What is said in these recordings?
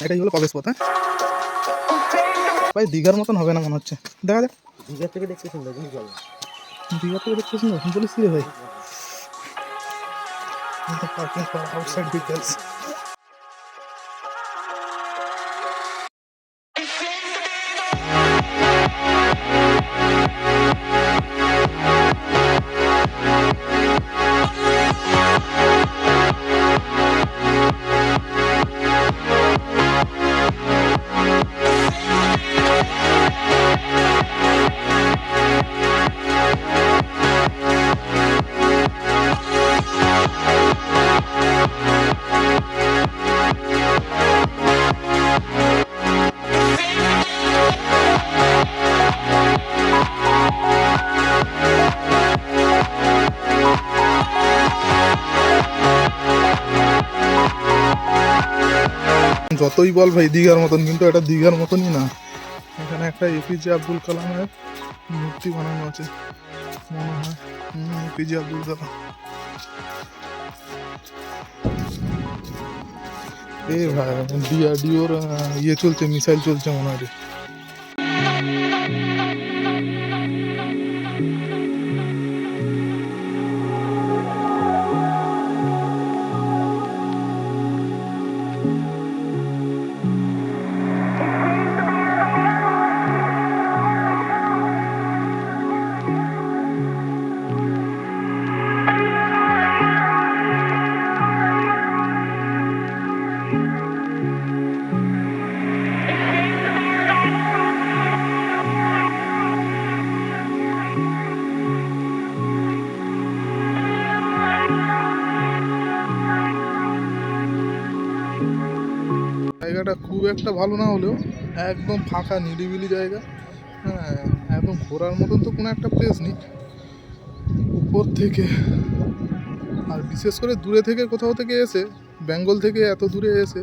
এটাই হলো পথ হ্যাঁ? ভাই দীঘার মতন হবে না মনে হচ্ছে। দেখা যাক। দীঘার থেকে দেখতে সুন্দর কিন্তু চলো দীঘা থেকে দেখতে সুন্দর বলিস রে ভাই? পার্কিং ফর আউটসাইড ডিটেলস যতই বল ভাই, দীঘার মতন, কিন্তু এটা দীঘার মতনই না। এখানে একটা এপিজে আব্দুল কালামের মূর্তি বানানো আছে। মনে হয়। এপিজে আব্দুল কালাম এ ভাই ডিআরডিওর ইয়ে চলছে, মিসাইল চলছে মনে হয়। জায়গাটা খুব একটা ভালো না হলেও একদম ফাঁকা নিরিবিলি জায়গা। হ্যাঁ একদম ঘোরার মতন তো কোনো একটা প্লেস নেই। উপর থেকে আর বিশেষ করে দূরে থেকে কোথাও থেকে এসে বেঙ্গল থেকে এত দূরে এসে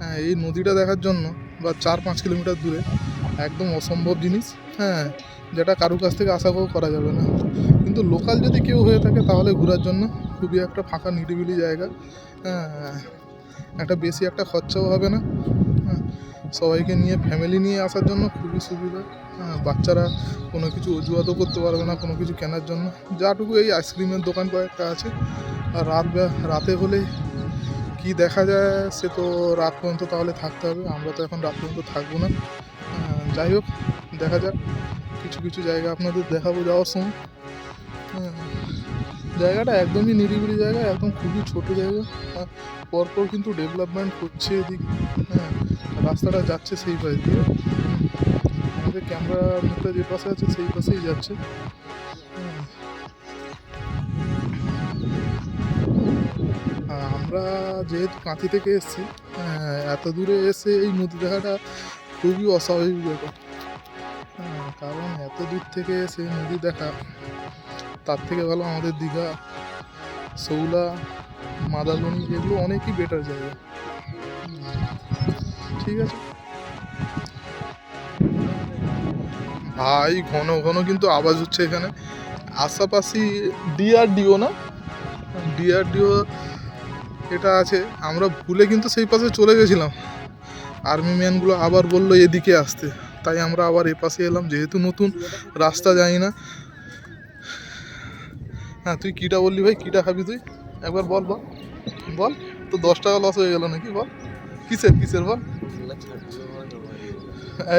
হ্যাঁ, এই নদীটা দেখার জন্য বা চার পাঁচ কিলোমিটার দূরে একদম অসম্ভব জিনিস। হ্যাঁ যেটা কারও কাছ থেকে আশা করা যাবে না। কিন্তু লোকাল যদি কেউ হয়ে থাকে তাহলে ঘোরার জন্য খুবই একটা ফাঁকা নিরিবিলি জায়গা। হ্যাঁ একটা বেশি একটা খরচাও হবে না। হ্যাঁ, সবাইকে নিয়ে ফ্যামিলি নিয়ে আসার জন্য খুবই সুবিধা। হ্যাঁ, বাচ্চারা কোনো কিছু অজুহাতও করতে পারবে না কোনো কিছু কেনার জন্য। যাটুকু এই আইসক্রিমের দোকান কয়েকটা আছে। আর রাত রাতে হলে কি দেখা যায় সে তো রাত পর্যন্ত তাহলে থাকতে হবে। আমরা তো এখন রাত পর্যন্ত থাকব না। হ্যাঁ, যাই হোক দেখা যাক। কিছু কিছু জায়গা আপনাদের দেখাবো যাওয়ার সময়। হ্যাঁ, জায়গাটা একদমই নিরিবিলি জায়গা একদম খুবই ছোট জায়গা। পরপর কিন্তু ডেভেলপমেন্ট হচ্ছে এদিকে। হ্যাঁ রাস্তাটা যাচ্ছে সেই পাশ দিয়ে। আমাদের ক্যামেরা মুখটা যে পাশে আছে সেই পাশেই যাচ্ছে। হুম। আমরা যেহেতু কাঁথি থেকে এসেছি হ্যাঁ, এত দূরে এসে এই নদী দেখাটা খুবই অস্বাভাবিক ব্যাপার। হ্যাঁ, কারণ এত দূর থেকে এসে নদী দেখা তার থেকে ভালো আমাদের দীঘা, সৌলা মাদালনি এগুলো অনেকই বেটার জায়গা। ঠিক আছে? ভাই, ঘন ঘন কিন্তু আওয়াজ হচ্ছে এখানে। আশাপাশি ডিআরডিও না? ডিআরডিও এটা আছে। আমরা ভুলে কিন্তু সেই পাশে চলে গেছিলাম। আর্মি ম্যানগুলো আবার বলল এদিকে আসতে। তাই আমরা আবার এ পাশে এলাম। যেহেতু নতুন, রাস্তা জানি না। হ্যাঁ তুই কীটা বললি ভাই? কীটা খাবি তুই? একবার বল বল। বল, তো দশ টাকা লস হয়ে গেল নাকি? বল। কিসের কিসের বল?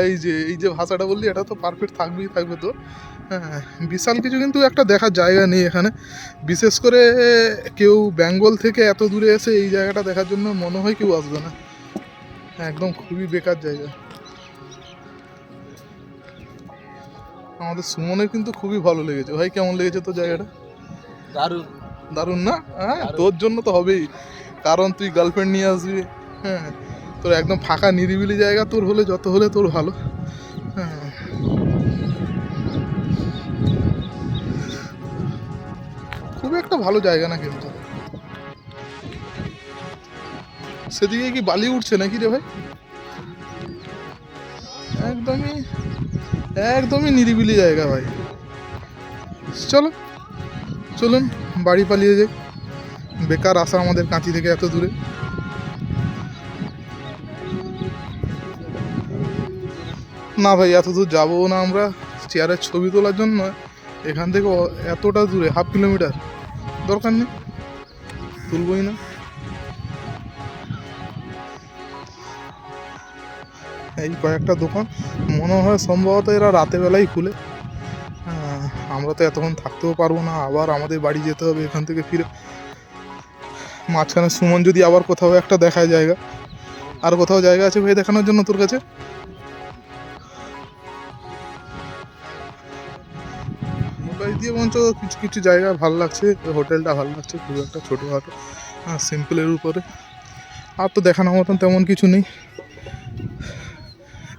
এই যে এই যে ভাষাটা বললি, এটা তো পারফেক্ট থাকবেই, থাকবে তো হ্যাঁ বিশাল কিছু কিন্তু একটা দেখার জায়গা নেই এখানে। বিশেষ করে কেউ বেঙ্গল থেকে এত দূরে এসে এই জায়গাটা দেখার জন্য মনে হয় কেউ আসবে না। একদম খুবই বেকার জায়গা। আমাদের সুমনের কিন্তু খুবই ভালো লেগেছে। ভাই, কেমন লেগেছে তো জায়গাটা? দারুণ। দারুণ না? হ্যাঁ তোর জন্য তো হবেই। কারণ তুই গার্লফ্রেন্ড নিয়ে আসবি। হ্যাঁ তোর একদম ফাঁকা নিরিবিলি জায়গা তোর হলে যত হলে তোর ভালো। হ্যাঁ। খুব একটা ভালো জায়গা না কিন্তু। সেদিকে কি বালি উঠছে নাকি রে ভাই? একদমই একদমই নিরিবিলি জায়গা ভাই। চলো। চলুন, বাড়ি পালিয়ে যাই। বেকার আসা আমাদের কাঁচি থেকে এত দূরে। না ভাই, এত দূর যাব না আমরা। চেয়ারের ছবি তোলার জন্য এখান থেকে এতটা দূরে, হাফ কিলোমিটার। দরকার নেই। তুলবই না। এই কয়েকটা দোকান। মনে হয় সম্ভবত এরা রাতেবেলাই খুলে। আমরা তো এতক্ষণ থাকতেও পারব না, আবার আমাদের বাড়ি যেতে হবে, এখান থেকে ফিরে। মাঝখানে সুমন যদি আবার কোথাও একটা দেখায় জায়গা। আর কোথাও জায়গা আছে ভাই দেখানোর জন্য তোর কাছে? দিয়ে বঞ্চ কিছু কিছু জায়গা ভালো লাগছে, হোটেলটা ভালো লাগছে, খুব একটা ছোটোখাটো সিম্পলের উপরে। আর তো দেখানোর মতন তেমন কিছু নেই।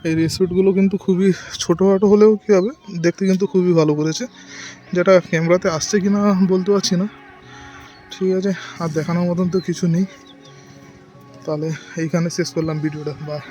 এই রিসোর্টগুলো কিন্তু খুবই ছোটোখাটো হলেও কী হবে, দেখতে কিন্তু খুবই ভালো করেছে। যেটা ক্যামেরাতে আসছে কি না বলতে পারছি না। ঠিক আছে, আর দেখানোর মতন তো কিছু নেই। তাহলে এইখানে শেষ করলাম ভিডিওটা বাই